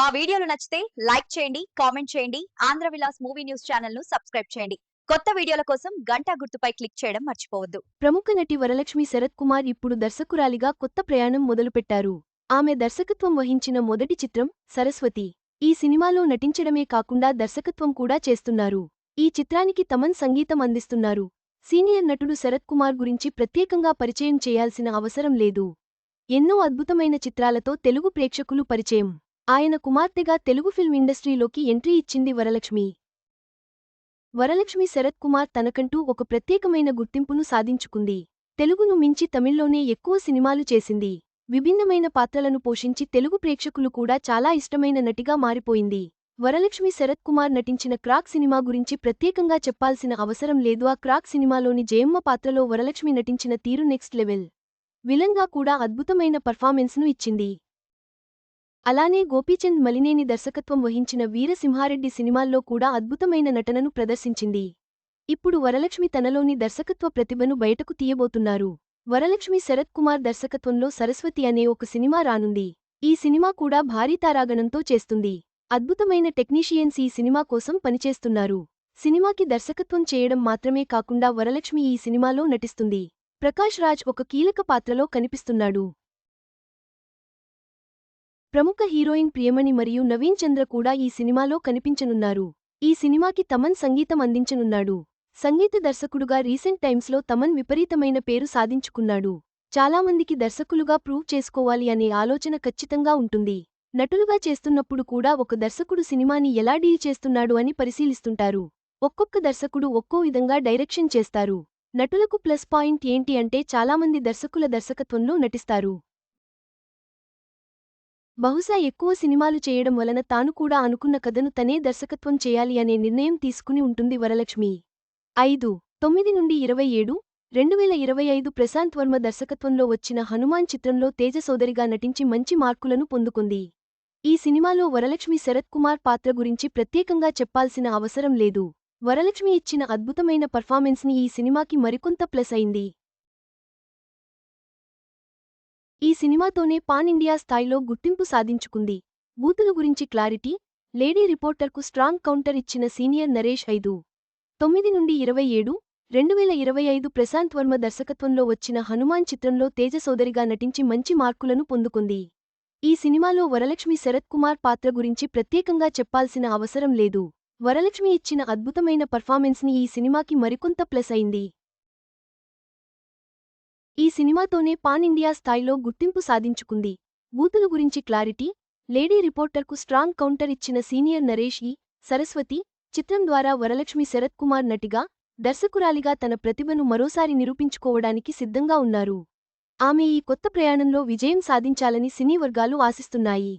మా వీడియోలు నచ్చితే లైక్ చేయండి కామెంట్ చేయండి ఆంధ్ర విలాస్ మూవీ న్యూస్ ఛానల్ను సబ్స్క్రైబ్ చేయండి. కొత్త వీడియోల కోసం గంటా గుర్తుపై క్లిక్ చేయడం మర్చిపోవద్దు. ప్రముఖ నటి వరలక్ష్మి శరత్ కుమార్ ఇప్పుడు దర్శకురాలిగా కొత్త ప్రయాణం మొదలుపెట్టారు. ఆమె దర్శకత్వం వహించిన మొదటి చిత్రం సరస్వతి. ఈ సినిమాలో నటించడమే కాకుండా దర్శకత్వం కూడా చేస్తున్నారు. ఈ చిత్రానికి తమన్ సంగీతం అందిస్తున్నారు. సీనియర్ నటుడు శరత్ కుమార్ గురించి ప్రత్యేకంగా పరిచయం చేయాల్సిన అవసరం లేదు. ఎన్నో అద్భుతమైన చిత్రాలతో తెలుగు ప్రేక్షకులు పరిచయం. ఆయన కుమార్తెగా తెలుగు ఫిల్మ్ ఇండస్ట్రీలోకి ఎంట్రీ ఇచ్చింది వరలక్ష్మి. వరలక్ష్మి శరత్ కుమార్ తనకంటూ ఒక ప్రత్యేకమైన గుర్తింపును సాధించుకుంది. తెలుగును మించి తమిళ్ళోనే ఎక్కువ సినిమాలు చేసింది. విభిన్నమైన పాత్రలను పోషించి తెలుగు ప్రేక్షకులు కూడా చాలా ఇష్టమైన నటిగా మారిపోయింది. వరలక్ష్మి శరత్ కుమార్ నటించిన క్రాక్ సినిమా గురించి ప్రత్యేకంగా చెప్పాల్సిన అవసరం లేదు. ఆ క్రాక్ సినిమాలోని జయమ్మ పాత్రలో వరలక్ష్మి నటించిన తీరు నెక్స్ట్ లెవెల్. విలంగా కూడా అద్భుతమైన పర్ఫార్మెన్స్ను ఇచ్చింది. అలానే గోపీచంద్ మలినేని దర్శకత్వం వహించిన వీరసింహారెడ్డి సినిమాల్లో కూడా అద్భుతమైన నటనను ప్రదర్శించింది. ఇప్పుడు వరలక్ష్మి తనలోని దర్శకత్వ ప్రతిభను బయటకు తీయబోతున్నారు. వరలక్ష్మి శరత్ కుమార్ దర్శకత్వంలో సరస్వతి అనే ఒక సినిమా రానుంది. ఈ సినిమా కూడా భారీ తారాగణంతో చేస్తుంది. అద్భుతమైన టెక్నీషియన్స్ ఈ సినిమా కోసం పనిచేస్తున్నారు. సినిమాకి దర్శకత్వం చేయడం మాత్రమే కాకుండా వరలక్ష్మి ఈ సినిమాలో నటిస్తుంది. ప్రకాష్ రాజ్ ఒక కీలక పాత్రలో కనిపిస్తున్నాడు. ప్రముఖ హీరోయిన్ ప్రియమణి మరియు నవీన్ చంద్ర కూడా ఈ సినిమాలో కనిపించనున్నారు. ఈ సినిమాకి తమన్ సంగీతం అందించనున్నాడు. సంగీత దర్శకుడుగా రీసెంట్ టైమ్స్లో తమన్ విపరీతమైన పేరు సాధించుకున్నాడు. చాలామందికి దర్శకులుగా ప్రూవ్ చేసుకోవాలి అనే ఆలోచన ఖచ్చితంగా ఉంటుంది. నటులుగా చేస్తున్నప్పుడు కూడా ఒక దర్శకుడు సినిమాని ఎలా డీల్ చేస్తున్నాడు అని పరిశీలిస్తుంటారు. ఒక్కొక్క దర్శకుడు ఒక్కో విధంగా డైరెక్షన్ చేస్తారు. నటులకు ప్లస్ పాయింట్ ఏంటి అంటే చాలామంది దర్శకుల దర్శకత్వంలో నటిస్తారు. బహుశా ఎక్కువ సినిమాలు చేయడం వలన తాను కూడా అనుకున్న కథను తనే దర్శకత్వం చేయాలి అనే నిర్ణయం తీసుకుని ఉంటుంది వరలక్ష్మి. ఐదు తొమ్మిది నుండి ఇరవై ఏడు రెండు వేల ఇరవై ఐదు ప్రశాంత్ వర్మ దర్శకత్వంలో వచ్చిన హనుమాన్ చిత్రంలో తేజ సోదరిగా నటించి మంచి మార్కులను పొందుకుంది. ఈ సినిమాలో వరలక్ష్మి శరత్ కుమార్ పాత్ర గురించి ప్రత్యేకంగా చెప్పాల్సిన అవసరం లేదు. వరలక్ష్మి ఇచ్చిన అద్భుతమైన పర్ఫార్మెన్స్ని ఈ సినిమాకి మరికొంత ప్లస్ అయింది. ఈ సినిమాతోనే పాన్ ఇండియా స్థాయిలో గుర్తింపు సాధించుకుంది. బూతులు గురించి క్లారిటీ లేడీ రిపోర్టర్కు స్ట్రాంగ్ కౌంటర్ ఇచ్చిన సీనియర్ నరేష్ ఐదు. తొమ్మిది నుండి ఇరవై ఏడు రెండు వేల ఇరవై ఐదు ప్రశాంత్ వర్మ దర్శకత్వంలో వచ్చిన హనుమాన్ చిత్రంలో తేజ సోదరిగా నటించి మంచి మార్కులను పొందుకుంది. ఈ సినిమాలో వరలక్ష్మి శరత్ కుమార్ పాత్ర గురించి ప్రత్యేకంగా చెప్పాల్సిన అవసరం లేదు. వరలక్ష్మి ఇచ్చిన అద్భుతమైన పర్ఫార్మెన్స్ని ఈ సినిమాకి మరికొంత ప్లస్ అయింది. ఈ సినిమాతోనే పాన్ ఇండియా స్థాయిలో గుర్తింపు సాధించుకుంది. బూతులు గురించి క్లారిటీ లేడీ రిపోర్టర్కు స్ట్రాంగ్ కౌంటర్ ఇచ్చిన సీనియర్ నరేష్ ఈ సరస్వతి చిత్రం ద్వారా వరలక్ష్మి శరత్ కుమార్ నటిగా దర్శకురాలిగా తన ప్రతిభను మరోసారి నిరూపించుకోవడానికి సిద్ధంగా ఉన్నారు. ఆమె ఈ కొత్త ప్రయాణంలో విజయం సాధించాలని సినీ వర్గాలు ఆశిస్తున్నాయి.